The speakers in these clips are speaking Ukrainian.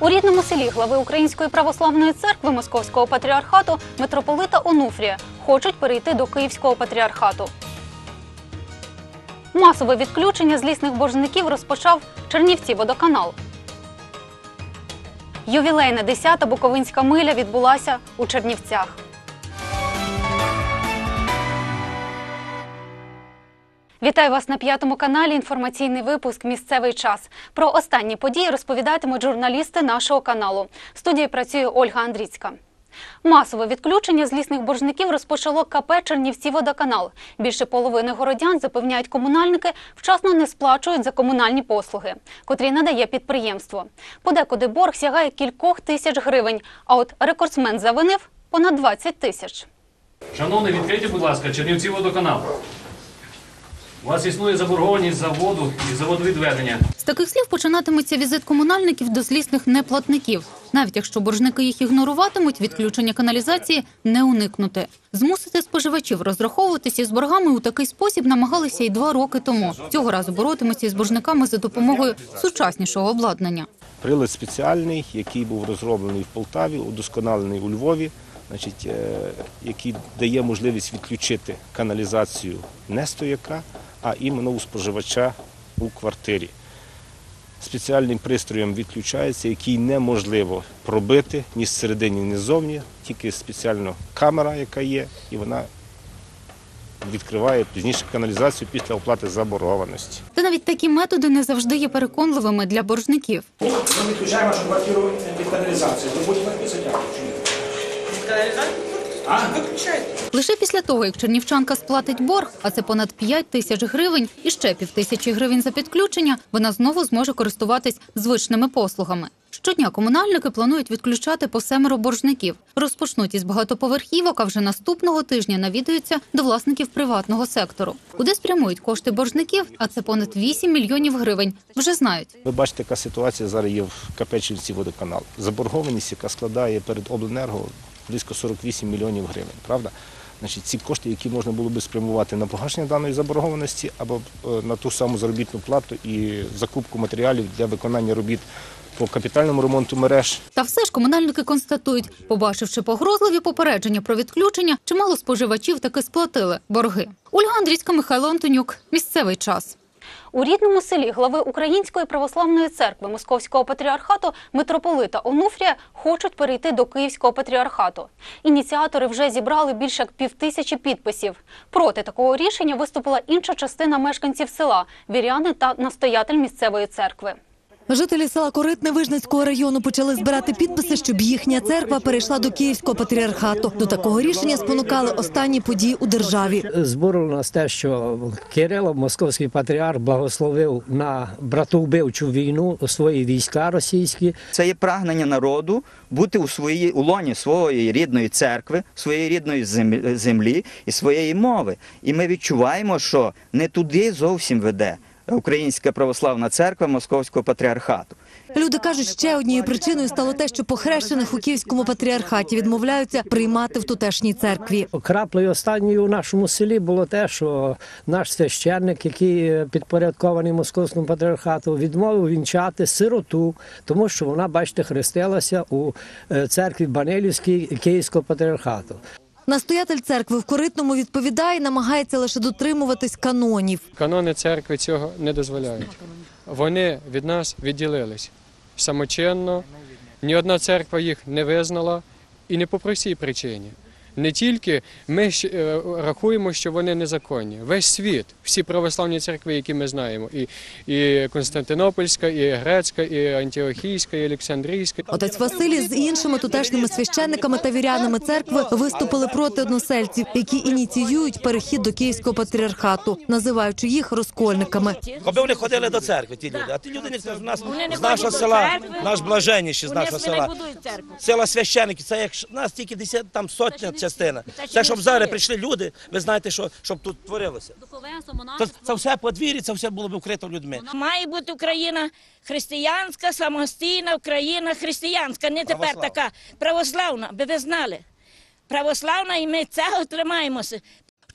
У рідному селі глави Української православної церкви Московського патріархату митрополита Онуфрія хочуть перейти до Київського патріархату. Масове відключення злісних боржників розпочав Чернівці водоканал. Ювілейна 10-та Буковинська миля відбулася у Чернівцях. Вітаю вас на п'ятому каналі. Інформаційний випуск Місцевий час. Про останні події розповідатимуть журналісти нашого каналу. В студії працює Ольга Андріцька. Масове відключення злісних боржників розпочало КП Чернівці водоканал. Більше половини городян запевняють комунальники, вчасно не сплачують за комунальні послуги, котрі надає підприємство. Подекуди борг сягає кількох тисяч гривень. А от рекордсмен завинив понад 20 тисяч. Шановний, відкрийте, будь ласка, Чернівці водоканал. У вас існує заборгованість за воду і за водовідведення. З таких слів починатиметься візит комунальників до злісних неплатників. Навіть якщо боржники їх ігноруватимуть, відключення каналізації не уникнути. Змусити споживачів розраховуватися з боргами у такий спосіб намагалися й два роки тому. Цього разу боротимуться із боржниками за допомогою сучаснішого обладнання. Прилад спеціальний, який був розроблений в Полтаві, удосконалений у Львові, значить, е, який дає можливість відключити каналізацію не стояка, а іменно у споживача у квартирі. Спеціальним пристроєм відключається, який неможливо пробити ні зсередині, ні ззовні, тільки спеціальна камера, яка є, і вона відкриває пізніше каналізацію після оплати заборгованості. Та навіть такі методи не завжди є переконливими для боржників. Ми відключаємо нашу квартиру від каналізації. Ви будете підписати чи ні? А? Лише після того, як чернівчанка сплатить борг, а це понад 5 тисяч гривень і ще півтисячі гривень за підключення, вона знову зможе користуватись звичними послугами. Щодня комунальники планують відключати по семеро боржників. Розпочнуть із багатоповерхівок, а вже наступного тижня навідаються до власників приватного сектору. Куди спрямують кошти боржників, а це понад 8 мільйонів гривень. Вже знають. Ви бачите, яка ситуація зараз є в КП Чернівці водоканал. Заборгованість, яка складає перед обленерго близько 48 мільйонів гривень. Правда? Значить, ці кошти, які можна було би спрямувати на погашення даної заборгованості або е, на ту саму заробітну плату і закупку матеріалів для виконання робіт по капітальному ремонту мереж. Та все ж комунальники констатують, побачивши погрозливі попередження про відключення, чимало споживачів таки сплатили борги. Ольга Андрійська, Михайло Антонюк. Місцевий час. У рідному селі глави Української православної церкви Московського патріархату митрополита Онуфрія хочуть перейти до Київського патріархату. Ініціатори вже зібрали більше як півтисячі підписів. Проти такого рішення виступила інша частина мешканців села віряни та настоятель місцевої церкви. Жителі села Коритне Вижницького району почали збирати підписи, щоб їхня церква перейшла до Київського патріархату. До такого рішення спонукали останні події у державі. збурило нас те, що Кирило, московський патріарх, благословив на братовбивчу війну свої війська російські. Це є прагнення народу бути у своїй у лоні своєї рідної церкви, своєї рідної зем- землі і своєї мови. І ми відчуваємо, що не туди зовсім веде Українська православна церква Московського патріархату. Люди кажуть, ще однією причиною стало те, що похрещених у Київському патріархаті відмовляються приймати в тутешній церкві. Краплею останньою у нашому селі було те, що наш священник, який підпорядкований московському патріархату, відмовив вінчати сироту, тому що вона, бачите, хрестилася у е, церкві Банилівській Київського патріархату. Настоятель церкви в Коритному відповідає, намагається лише дотримуватись канонів. Канони церкви цього не дозволяють. Вони від нас відділились самочинно. Ні одна церква їх не визнала і не по простій причині. Не тільки ми е, рахуємо, що вони незаконні. Весь світ, всі православні церкви, які ми знаємо, і, і Константинопольська, і Грецька, і Антіохійська, і Олександрійська. Отець Василій з іншими тутешніми священниками та вірянами церкви виступили проти односельців, які ініціюють перехід до Київського патріархату, називаючи їх розкольниками. Аби вони ходили до церкви, ті люди. А ті люди не з нас не з нашого села, наш блаженніший з нашого села. церкву. Села священики, це як нас тільки десят, там сотня частина. Це щоб зараз прийшли люди, ви знаєте, що щоб тут творилося. То це все подвір'я, це все було б вкрито людьми. Має бути Україна християнська, самостійна Україна християнська, не тепер Православна. така православна, би ви знали. Православна, і ми цього тримаємося.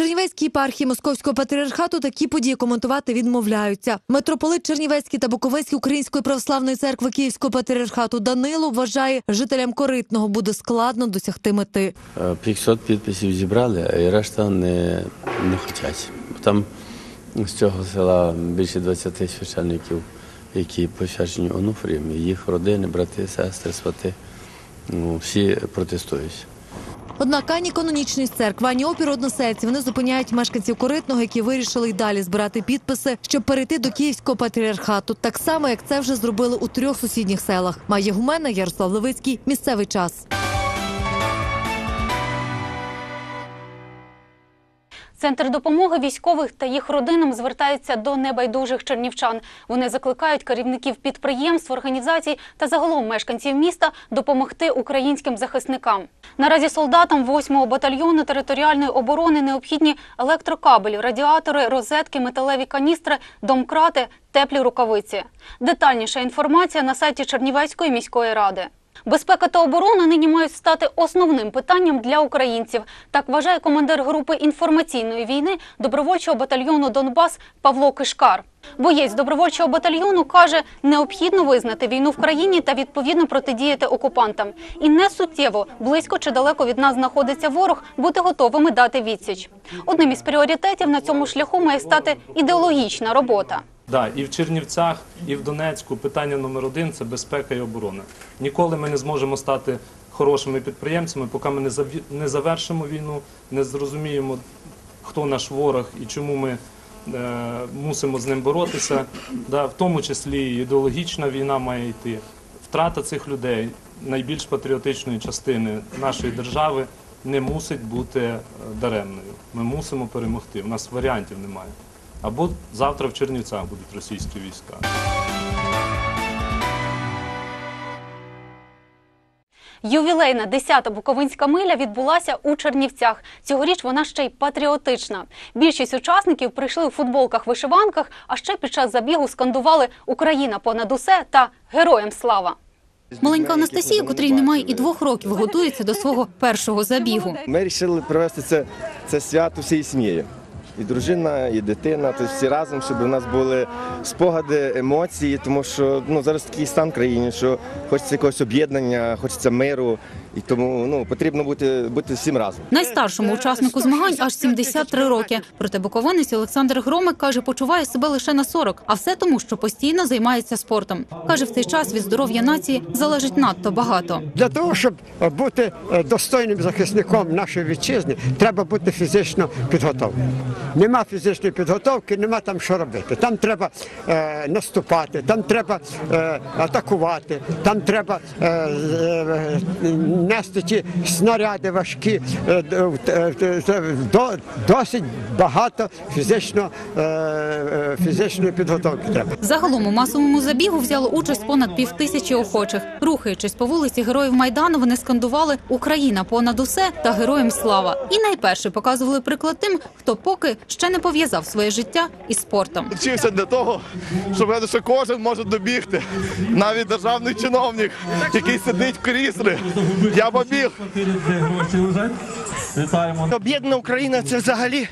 Чернівецькій єпархії Московського патріархату такі події коментувати відмовляються. Митрополит Чернівецький та Буковинський Української православної церкви Київського патріархату Данило вважає, жителям коритного буде складно досягти мети. Е, 500 підписів зібрали, а і решта не, не хочуть. Там з цього села більше 20 священників, які посвячені Онуфрієм, їх родини, брати, сестри, свати. Ну, всі протестують. Однак ані канонічність церкви, ані опір односельців не зупиняють мешканців коритного, які вирішили й далі збирати підписи, щоб перейти до київського патріархату, так само як це вже зробили у трьох сусідніх селах. Має гумена Ярослав Левицький. Місцевий час. Центр допомоги військових та їх родинам звертається до небайдужих чернівчан. Вони закликають керівників підприємств, організацій та загалом мешканців міста допомогти українським захисникам. Наразі солдатам 8-го батальйону територіальної оборони необхідні електрокабелі, радіатори, розетки, металеві каністри, домкрати, теплі рукавиці. Детальніша інформація на сайті Чернівецької міської ради. Безпека та оборона нині мають стати основним питанням для українців. Так вважає командир групи інформаційної війни добровольчого батальйону Донбас Павло Кишкар. Боєць добровольчого батальйону каже, необхідно визнати війну в країні та відповідно протидіяти окупантам. І не суттєво близько чи далеко від нас знаходиться ворог, бути готовими дати відсіч. Одним із пріоритетів на цьому шляху має стати ідеологічна робота. Да, і в Чернівцях, і в Донецьку питання номер один це безпека і оборона. Ніколи ми не зможемо стати хорошими підприємцями, поки ми не завершимо війну, не зрозуміємо, хто наш ворог і чому ми е, мусимо з ним боротися. Да, в тому числі ідеологічна війна має йти. Втрата цих людей, найбільш патріотичної частини нашої держави, не мусить бути е, даремною. Ми мусимо перемогти. У нас варіантів немає. Або завтра в Чернівцях будуть російські війська. Ювілейна 10-та Буковинська миля відбулася у Чернівцях. Цьогоріч вона ще й патріотична. Більшість учасників прийшли у футболках-вишиванках, а ще під час забігу скандували Україна понад усе та Героям слава. Маленька Анастасія, котрій немає і двох років, готується до свого першого забігу. Ми вирішили провести це, це свято всією сім'єю. І дружина, і дитина, тобто всі разом, щоб у нас були спогади, емоції, тому що ну, зараз такий стан в країні, що хочеться якогось об'єднання, хочеться миру, і тому ну, потрібно бути, бути всім разом. Найстаршому учаснику змагань аж 73 роки. Проте буковинець Олександр Громик каже, почуває себе лише на 40, а все тому, що постійно займається спортом. Каже, в цей час від здоров'я нації залежить надто багато. Для того, щоб бути е, достойним захисником нашої вітчизни, треба бути фізично підготовленим. Нема фізичної підготовки, нема там що робити. Там треба е, наступати, там треба е, атакувати, там треба е, е, нести ті снаряди важкі. Е, е, е, до- досить багато фізично, фізичної підготовки треба. Загалом у масовому забігу взяло участь понад півтисячі охочих. Рухаючись по вулиці Героїв Майдану, вони скандували Україна понад усе та героям слава. І найперше показували приклад тим, хто поки ще не пов'язав своє життя із спортом. Вчився для того, щоб що кожен може добігти. Навіть державний чиновник, який сидить в кріслі. Я побіг. Об'єднана Україна це взагалі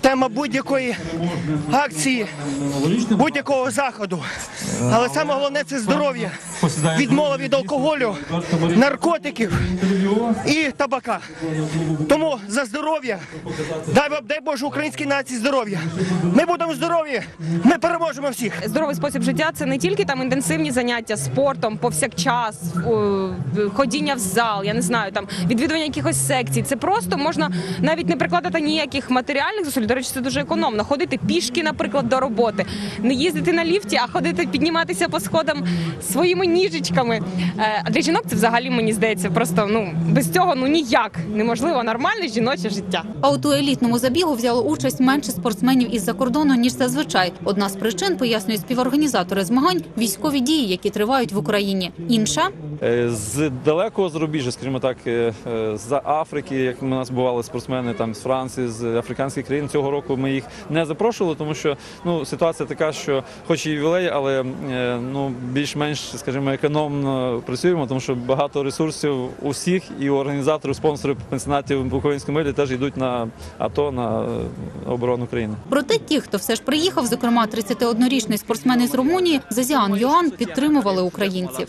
тема будь-якої акції, будь-якого заходу. Але саме головне це здоров'я, відмова від алкоголю, наркотиків і табака. Тому за здоров'я, дай, дай Боже українській нації здоров'я. Ми будемо здорові, ми переможемо всіх. Здоровий спосіб життя це не тільки там інтенсивні заняття спортом, повсякчас, ходіння в зал, я не знаю, там відвідування якихось секцій. Це просто можна навіть не прикладати ніяких матеріальних зусиль. До речі, це дуже економно. Ходити пішки, наприклад, до роботи, не їздити на ліфті, а ходити, підніматися по сходам своїми ніжечками. Е, А для жінок це взагалі мені здається, просто ну без цього ну ніяк неможливо нормальне жіноче життя. А от у елітному забігу взяло участь менше спортсменів із-за кордону ніж зазвичай. Одна з причин пояснюють співорганізатори змагань військові дії, які тривають в Україні. Інша Е, З далекого зарубіжжя, скажімо так, е, з Африки, як у нас бували спортсмени там з Франції, з африканських країн. Цього року ми їх не запрошували, тому що ну ситуація така, що хоч і ювілей, але е, ну, більш-менш, скажімо, економно працюємо, тому що багато ресурсів усіх і у організаторів, спонсорів пенсіонатів Буковинської милі теж йдуть на АТО, на е, оборону країни. Проте ті, хто все ж приїхав, зокрема 31-річний спортсмен із Румунії, Зазіан Йоан, підтримували українців.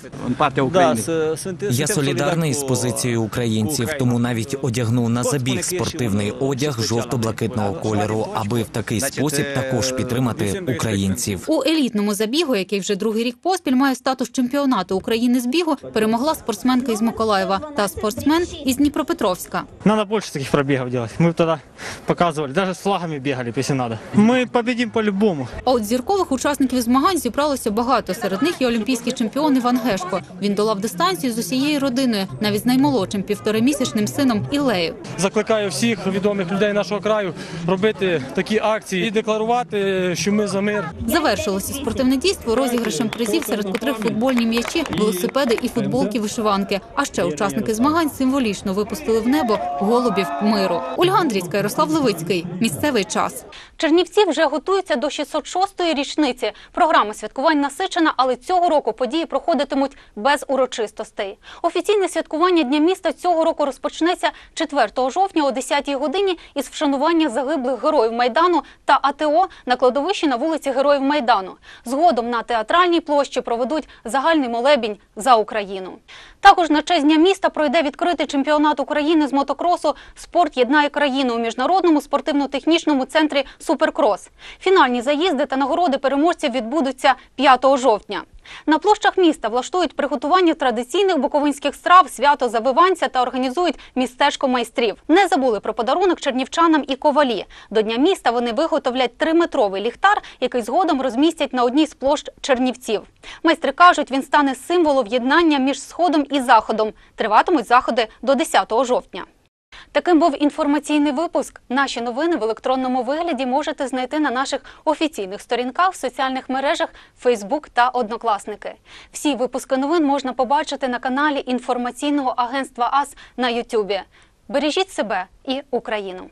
Я солідарний з позицією українців, тому навіть одягнув на забіг спортивний одяг жовто-блакитного кольору, аби в такий спосіб також підтримати українців. У елітному забігу, який вже другий рік поспіль має статус чемпіонату України з бігу, перемогла спортсменка із Миколаєва та спортсмен із Дніпропетровська. Надо больше таких пробегов делать. Мы бы тогда показывали, даже с флагами бегали, если надо. Мы победим по-любому. А от зіркових учасників змагань зібралося багато. Серед них і олімпійський чемпіон Іван Гешко. Він долав дистанцію з усією родиною, навіть з наймолодшим півторамісячним сином Ілею. Закликаю всіх відомих людей нашого краю робити такі акції і декларувати, що ми за мир. Завершилося спортивне дійство розіграшем призів, серед котрих футбольні м'ячі, велосипеди і футболки-вишиванки. А ще учасники змагань символічно випустили в небо голубів миру. Ольга Андрійська, Ярослав Левицький. Місцевий час. Чернівці вже готуються до 606-ї річниці. Програма святкувань насичена, але цього року події проходитимуть без урочистостей. Офіційне святкування Дня міста цього року розпочнеться 4 жовтня о 10-й годині із вшанування загиблих героїв Майдану та АТО на кладовищі на вулиці Героїв Майдану. Згодом на театральній площі проведуть загальний молебінь за Україну. Також на честь Дня міста пройде відкритий чемпіонат України з мотокросу Спорт єднає країну у міжнародному спортивно-технічному центрі Суперкрос. Фінальні заїзди та нагороди переможців відбудуться 5 жовтня. На площах міста влаштують приготування традиційних буковинських страв, свято завиванця та організують містечко майстрів. Не забули про подарунок чернівчанам і ковалі. До дня міста вони виготовлять триметровий ліхтар, який згодом розмістять на одній з площ Чернівців. Майстри кажуть, він стане символом єднання між сходом і заходом. Триватимуть заходи до 10 жовтня. Таким був інформаційний випуск. Наші новини в електронному вигляді можете знайти на наших офіційних сторінках в соціальних мережах Facebook та Однокласники. Всі випуски новин можна побачити на каналі інформаційного агентства АС на Ютубі. Бережіть себе і Україну.